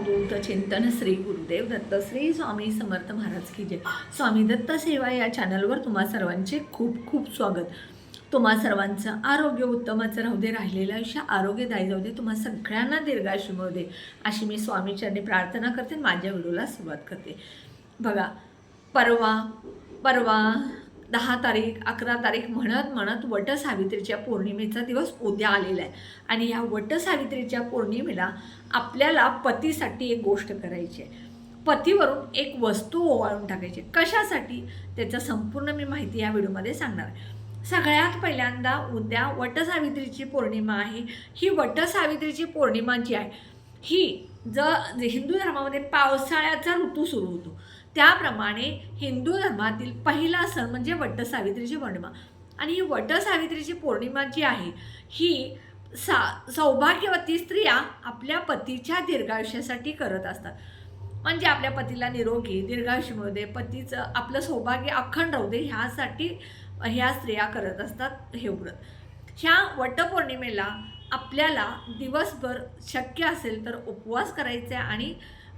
अवधूत चिंतन श्री गुरुदेव दत्त श्री स्वामी समर्थ महाराज की जय. स्वामी दत्त सेवा या चॅनलवर तुम्हा सर्वांचे खूप खूप स्वागत. तुम्हा सर्वांचं आरोग्य उत्तमाचं राहू दे राहिलेलं आयुष्य आरोग्यदायी जाऊ दे तुम्हा सगळ्यांना दीर्घायुष्य मिळू दे अशी मी स्वामीचरणी प्रार्थना करते आणि माझ्या व्हिडिओला सुरुवात करते. बघा परवा परवा दहा तारीख अकरा तारीख म्हणत म्हणत वटसावित्रीच्या पौर्णिमेचा दिवस उद्या आलेला आहे. आणि या वटसावित्रीच्या पौर्णिमेला आपल्याला पतीसाठी एक गोष्ट करायची आहे. पतीवरून एक वस्तू ओवाळून टाकायची आहे. कशासाठी? त्याचं संपूर्ण मी माहिती या व्हिडिओमध्ये सांगणार आहे. सगळ्यात पहिल्यांदा उद्या वटसावित्रीची पौर्णिमा आहे. ही वटसावित्रीची पौर्णिमा जी आहे ही ज जे हिंदू धर्मामध्ये पावसाळ्याचा ऋतू सुरू होतो. त्याप्रमाणे हिंदू धर्मातील पहिला सण म्हणजे वटसावित्रीची पौर्णिमा. आणि ही वटसावित्रीची पौर्णिमा जी आहे ही सा सौभाग्यवती स्त्रिया आपल्या पतीच्या दीर्घायुष्यासाठी करत असतात. म्हणजे आपल्या पतीला निरोगी दीर्घायुष्य मिळू दे पतीचं आपलं सौभाग्य अखंड राहू दे ह्यासाठी ह्या स्त्रिया करत असतात हे व्रत. ह्या वटपौर्णिमेला आपल्याला दिवसभर शक्य असेल तर उपवास करायचे आणि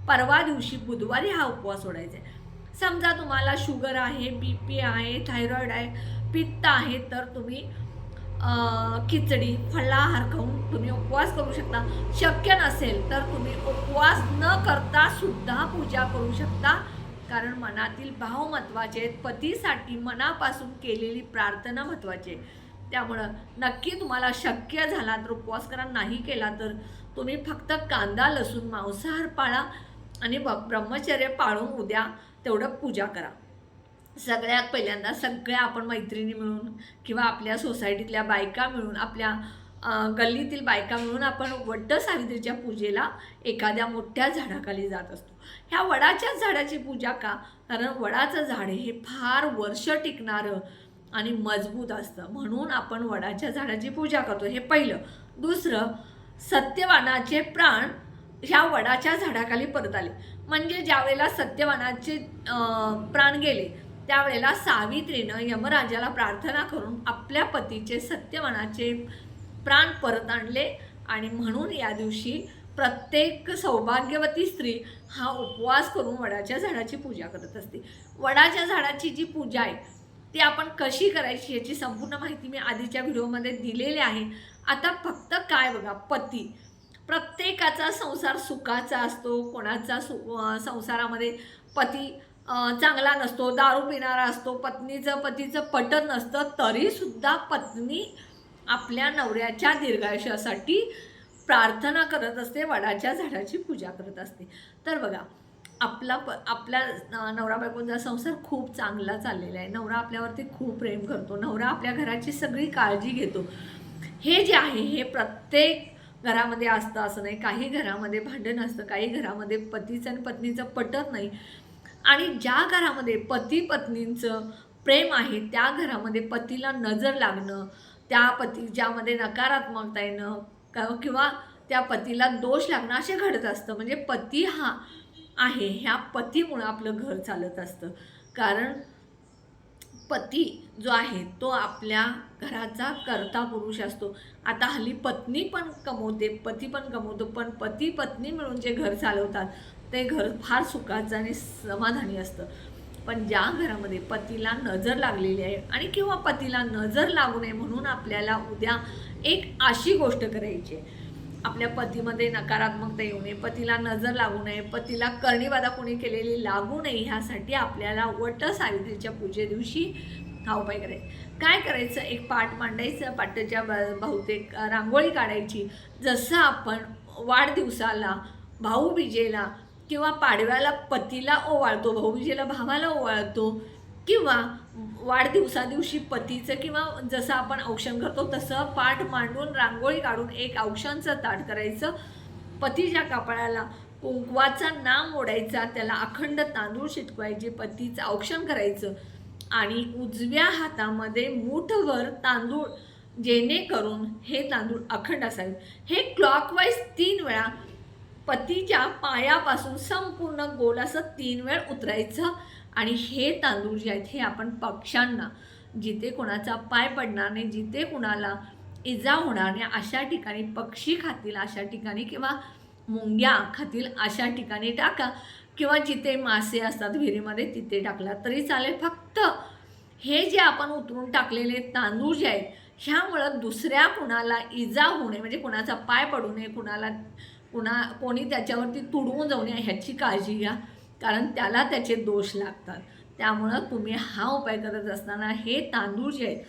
परवा दिवशी बुधवारी हा उपवास सोडायचा आहे. समजा तुम्हाला शुगर आहे बी पी आहे थायरॉईड आहे पित्त आहे तर तुम्ही खिचडी फळाहार खाऊन तुम्ही उपवास करू शकता. शक्य नसेल तर तुम्ही उपवास न करता सुद्धा पूजा करू शकता. कारण मनातील भाव महत्त्वाचे आहेत. पतीसाठी मनापासून केलेली प्रार्थना महत्त्वाची आहे. त्यामुळं नक्की तुम्हाला शक्य झाला तर उपवास करा नाही केला तर तुम्ही फक्त कांदा लसूण मांसाहार पाळा आणि ब ब्रह्मचर्य पाळून उद्या तेवढं पूजा करा. सगळ्यात पहिल्यांदा सगळ्या आपण मैत्रिणी मिळून किंवा आपल्या सोसायटीतल्या बायका मिळून आपल्या गल्लीतील बायका मिळून आपण वड्ड सावित्रीच्या पूजेला एखाद्या मोठ्या झाडाखाली जात असतो. ह्या वडाच्याच झाडाची पूजा का? कारण वडाचं झाड हे फार वर्ष टिकणारं आणि मजबूत असतं. म्हणून आपण वडाच्या झाडाची पूजा करतो. हे पहिलं. दुसरं सत्यवानाचे प्राण ह्या वडाच्या झाडाखाली परत आले. म्हणजे ज्यावेळेला सत्यवानाचे प्राण गेले त्यावेळेला सावित्रीनं यमराजाला प्रार्थना करून आपल्या पतीचे सत्यवानाचे प्राण परत आणले आणि म्हणून या दिवशी प्रत्येक सौभाग्यवती स्त्री हा उपवास करून वडाच्या झाडाची पूजा करत असते. वडाच्या झाडाची जी पूजा आहे ती आपण कशी करायची याची संपूर्ण माहिती मी आधीच्या व्हिडिओमध्ये दिलेली आहे. आता फक्त काय बघा पती. प्रत्येकाचा संसार सुखाचा असतो कोणाचा सु संसारामध्ये पती चांगला नसतो दारू पिणारा असतो पत्नीचं पतीचं पटत नसतं तरीसुद्धा पत्नी आपल्या नवऱ्याच्या दीर्घायुष्यासाठी प्रार्थना करत असते वडाच्या झाडाची पूजा करत असते. तर बघा आपला प आपल्या नवरा बायकोचा संसार खूप चांगला चाललेला आहे. नवरा आपल्यावरती खूप प्रेम करतो. नवरा आपल्या घराची सगळी काळजी घेतो. हे जे आहे हे प्रत्येक घरामध्ये असतं असं नाही. काही घरामध्ये भांडण असतं काही घरामध्ये पतीचं आणि पत्नीचं पटत नाही. आणि ज्या घरामध्ये पती पत्नींचं प्रेम आहे त्या घरामध्ये पतीला नजर लागणं त्या पती ज्यामध्ये नकारात्मकता येणं किंवा त्या पतीला दोष लागणं असे घडत असतं. म्हणजे पती हा आहे ह्या पतीमुळं आपलं घर चालत असतं. कारण पती जो आहे तो आपल्या घराचा कर्ता पुरुष असतो. आता हल्ली पत्नी पण कमवते पती पण कमवतो पण पती पत्नी मिळून जे घर चालवतात ते घर फार सुखाचं आणि समाधानी असतं. पण ज्या घरामध्ये पतीला नजर लागलेली आहे आणि किंवा पतीला नजर लागू नये म्हणून आपल्याला उद्या एक अशी गोष्ट करायची आहे. आपल्या पतीमध्ये नकारात्मकता येऊ नये पतीला नजर लागू नये पतीला कर्णीबाधा कोणी केलेली लागू नये ह्यासाठी आपल्याला वट सावित्रीच्या पूजे दिवशी हा उपाय करायचा. काय करायचं? एक पाठ मांडायचं पाटाच्या ब- बहुतेक रांगोळी काढायची. जसं आपण वाढदिवसाला भाऊबीजेला किंवा पाडव्याला पतीला ओवाळतो भाऊबीजेला भावाला ओवाळतो किंवा वाढदिवसा दिवशी पतीचं किंवा जसं आपण औक्षण करतो तसं पाठ मांडून रांगोळी काढून एक औक्षणचं ताट करायचं. पतीच्या कपाळाला कुंकवाचा नाम ओढायचा त्याला अखंड तांदूळ शिटकवायचे पतीचं औक्षण करायचं आणि उजव्या हातामध्ये मूठभर तांदूळ जेणेकरून हे तांदूळ अखंड असावे. हे क्लॉकवाईज तीन वेळा पतीच्या पायापासून संपूर्ण गोल असं तीन वेळ उतरायचं. आणि हे तांदूळ जे आहेत हे आपण पक्ष्यांना जिथे कोणाचा पाय पडणार नाही जिथे कुणाला इजा होणार नाही अशा ठिकाणी पक्षी खातील अशा ठिकाणी किंवा मुंग्या खातील अशा ठिकाणी टाका. किंवा जिथे मासे असतात विहिरीमध्ये तिथे टाकला तरी चालेल. फक्त हे जे आपण उतरून टाकलेले तांदूळ जे आहेत ह्यामुळं दुसऱ्या कुणाला इजा होणे म्हणजे कुणाचा पाय पडू नये कुणाला कुणा कोणी त्याच्यावरती तुडवून जाऊ नये ह्याची काळजी घ्या. कारण त्याला त्याचे दोष लागतात. त्यामुळं तुम्ही हा उपाय करत असताना हे तांदूळ जे आहेत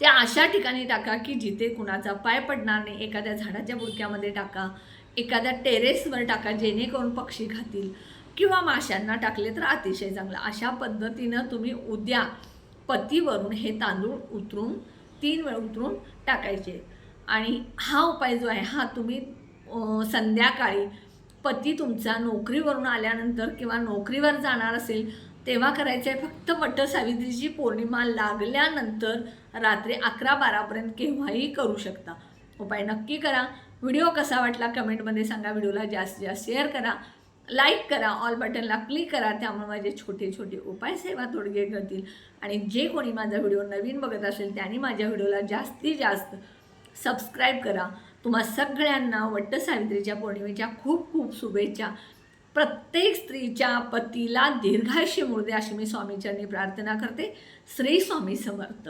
त्या अशा ठिकाणी टाका की जिथे कुणाचा पाय पडणार नाही एखाद्या झाडाच्या बुडक्यामध्ये टाका एखाद्या टेरेसवर टाका जेणेकरून पक्षी खातील किंवा माशांना टाकले तर अतिशय चांगलं. अशा पद्धतीनं तुम्ही उद्या पतीवरून हे तांदूळ उतरून तीन वेळ उतरून टाकायचे. आणि हा उपाय जो आहे हा तुम्ही संध्याकाळी पती तुमचा नोकरीवरून आल्यानंतर किंवा नोकरीवर जाणार असेल तेव्हा करायचं आहे फक्त वट सावित्रीची पौर्णिमा लागल्यानंतर रात्री अकरा बारापर्यंत केव्हाही करू शकता. उपाय नक्की करा. व्हिडिओ कसा वाटला कमेंटमध्ये सांगा. व्हिडिओला जास्तीत जास्त शेअर करा. लाईक करा. ऑल बटनला क्लिक करा. त्यामुळे माझे छोटे छोटे उपाय सेवा तोडगे करतील आणि जे कोणी माझा व्हिडिओ नवीन बघत असेल त्यांनी माझ्या व्हिडिओला जास्तीत जास्त सबस्क्राईब करा. तुम्हा सगळ्यांना वट्ट सावित्रीच्या पौर्णिमेच्या खूप खूप शुभेच्छा. प्रत्येक स्त्रीच्या पतीला दीर्घायुष्य मुर्दे अशी मी स्वामीचरणी प्रार्थना करते. श्री स्वामी समर्थ.